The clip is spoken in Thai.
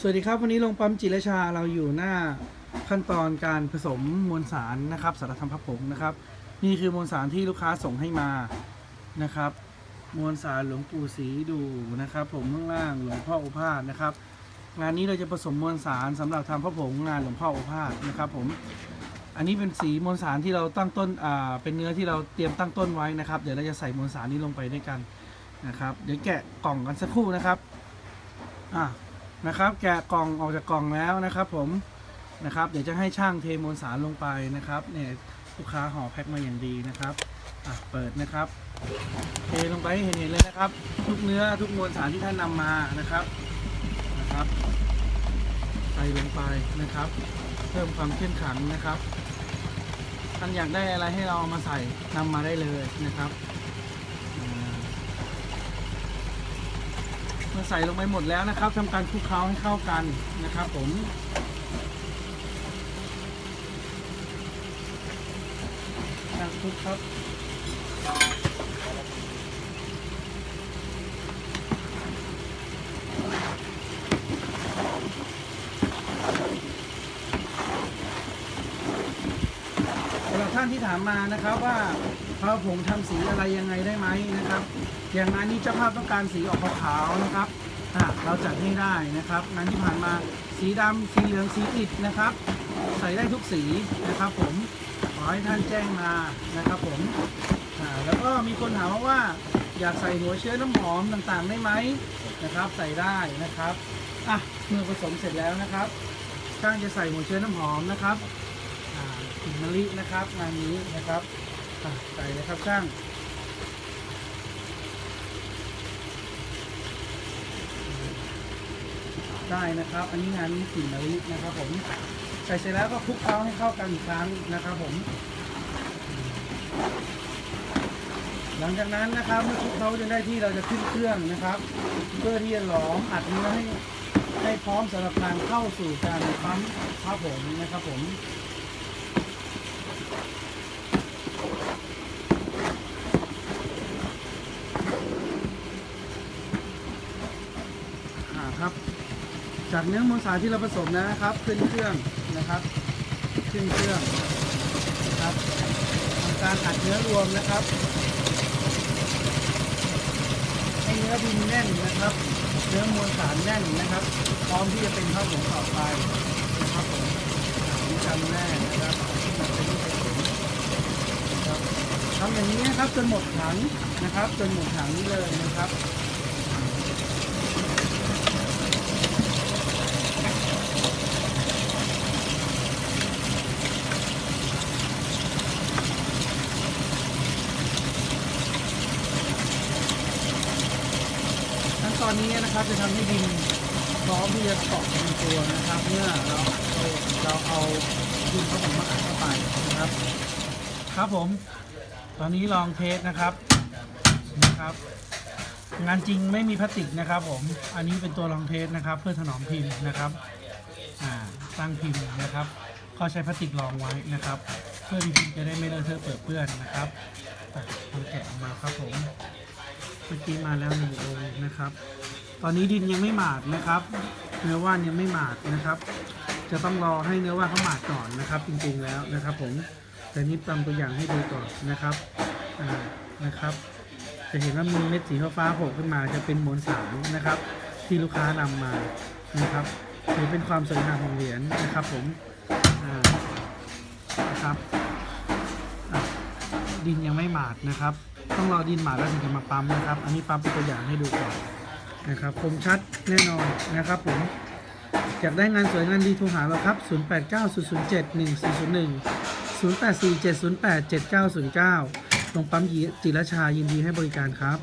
สวัสดีครับ วันนี้ลงปั๊มจิรชาเราอยู่หน้าขั้นตอนการผสมมวลสารนะครับสารธรรมพับผงนะครับ นี่คือมวลสารที่ลูกค้าส่งให้มานะครับ มวลสารหลวงปู่ศรีดูนะครับ ผมข้างล่างหลวงพ่อโอภาสนะครับ งานนี้เราจะผสมมวลสารสำหรับทำพระผงงานหลวงพ่อโอภาสนะครับ ผม อันนี้เป็นสีมวลสารที่เราตั้งต้นอ่าเป็นเนื้อที่เราเตรียมตั้งต้นไว้นะครับ เดี๋ยวเราจะใส่มวลสารนี้ลงไปด้วยกันนะครับ เดี๋ยวแกะกล่องกันสักครู่นะครับอะ นะครับ แกะกล่องออกจากกล่องแล้วนะครับผมนะครับเดี๋ยวจะให้ช่างเทมวลสารลงไปนะครับเนี่ยลูกค้าห่อแพ็คมาอย่างดีนะครับอะเปิดนะครับ เทลงไปให้เห็นๆเลยนะครับ ทุกเนื้อทุกมวลสารที่ท่านนำมานะครับนะครับใส่ลงไปนะครับ เพิ่มความเข้มขังนะครับท่านอยากได้อะไรให้เราเอามาใส่นำมาได้เลยนะครับอ่า เมื่อ ใส่ลงไปหมดแล้วนะครับทำการคลุกเคล้าให้เข้ากันนะครับผมการคลุกครับสำหรับ ท่านที่ถามมานะครับว่าพระผงทำสีอะไรยังไงได้ไหมนะครับ อย่างงานนี้เจ้าภาพต้องการสีออกขาวๆนะครับอะเราจัดให้ได้นะครับ งานที่ผ่านมาสีดำสีเหลืองสีอิฐนะครับ ใส่ได้ทุกสีนะครับ ผมขอให้ท่านแจ้งมานะครับ ผมอ่าแล้วก็มีคนถามมาว่า อยากใส่หัวเชื้อน้ำหอมต่างๆได้ไหมนะครับ ใส่ได้นะครับอะเมื่อผสมเสร็จแล้วนะครับช่างจะใส่หัวเชื้อน้ำหอมนะครับ อ่ากลิ่นมะลินะครับงานนี้นะครับใส่เลยครับช่างได้นะครับ อันนี้งานนี้กลิ่นมะลินะครับ ผมใส่เสร็จแล้วก็คลุกเคล้าให้เข้ากันอีกครั้งนะครับ ผม หลังจากนั้นนะครับเมื่อคลุกเคล้าจนได้ที่เราจะขึ้นเครื่องนะครับ เพื่อที่จะหลอมอัดเนื้อให้ให้พร้อมสำหรับการเข้าสู่การปั๊มผ้าผมนะครับ ผม ครับ จากเนื้อมวลสารที่เราผสมนะครับ ขึ้นเครื่องนะครับ ขึ้นเครื่องนะครับทำการอัดเนื้อรวมนะครับ ให้เนื้อดินแน่นนะครับ เนื้อมวลสารแน่นนะครับ พร้อมที่จะเป็นข้าวผงต่อไปนะครับผมมีจำแน่นะครับมันเป็นที่เป็นผงนะครับทำอย่างนี้นะครับจนหมดถังนะครับ จนหมดถังนี้เลยนะครับขั้นตอนนี้นะครับจะทำให้ดินพร้อมที่จะเกาะเป็นตัวนะครับ เมื่อเราเราเราเอาดินเข้าผมมาอัดเข้าไปนะครับ ครับผม ตอนนี้ลองเทสนะครับนะครับ งานจริงไม่มีพลาสติกนะครับ ผม อันนี้เป็นตัวลองเทสนะครับ เพื่อถนอมพิมพ์นะครับอ่าตั้งพิมพ์นะครับ ก็ใช้พลาสติกรองไว้นะครับ เพื่อพิมพ์จะได้ไม่เลอะเทอะเปื้อนเปื้อนนะครับทำแกะออกมาครับผมเมื่อกี้มาแล้วหนึ่งองค์นะครับ ตอนนี้ดินยังไม่หมาดนะครับ เนื้อว่านยังไม่หมาดนะครับ จะต้องรอให้เนื้อว่านเขาหมาดก่อนนะครับ จริงๆแล้วนะครับผม แต่นี่ตำตัวอย่างให้ดูก่อนนะครับนะครับ จะเห็นว่ามีเม็ดสีฟ้าโผล่ขึ้นมาจะเป็นมวลสารนะครับ ที่ลูกค้านำมานะครับถือเป็นความสวยงามของเหรียญนะครับผมนะครับดินยังไม่หมาดนะครับ ต้องรอดินหมาดแล้วถึงจะมาปั๊มนะครับ อันนี้ปั๊มเป็นตัวอย่างให้ดูก่อนนะครับคมชัดแน่นอนนะครับผมอยากได้งานสวยงานดีโทรหาเราครับ 0890071401 0847087909ลงปั๊มจิรชายินดีให้บริการครับ